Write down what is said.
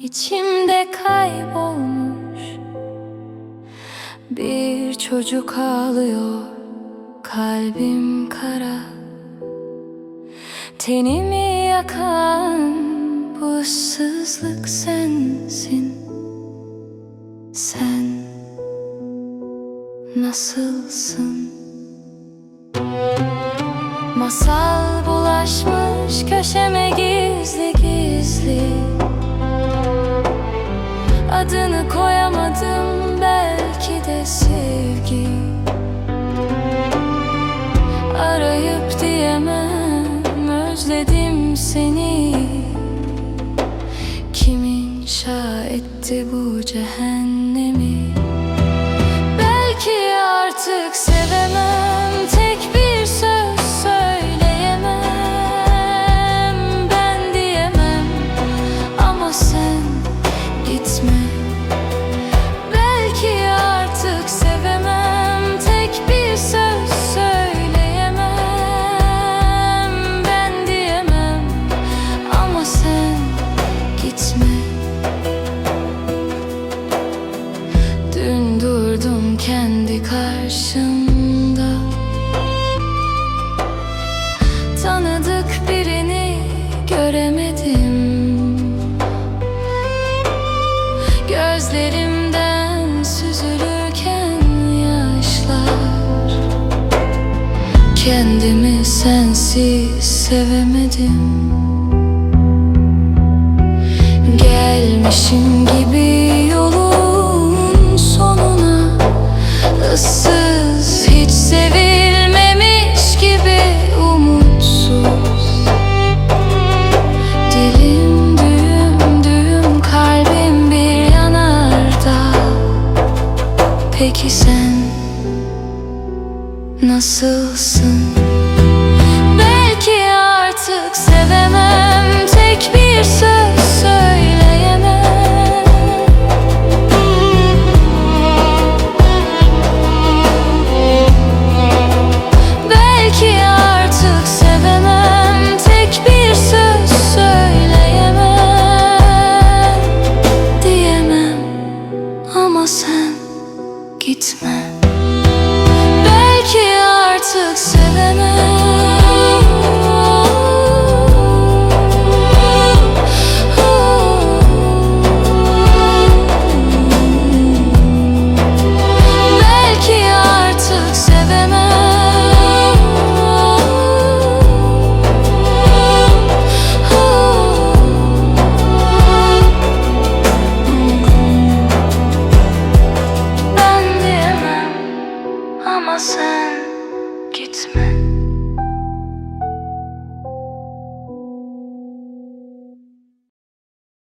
içinde kaybolmuş. Bir çocuk ağlıyor kalbim kara. Tenimi yakan bu ıssızlık sensin. Sen nasılsın? Masal bulaşmış köşeme gizli gizli. Adını koyamadım belki de sevgi. Arayıp diyemem özledim seni. Kim inşa etti bu cehennemi kendi karşımda. Tanıdık birini göremedim. Gözlerimden süzülürken yaşlar. Kendimi sensiz sevemedim. Gelmişim gibi Peki sen nasılsın? Belki artık sevemem gitme. Belki artık sevemem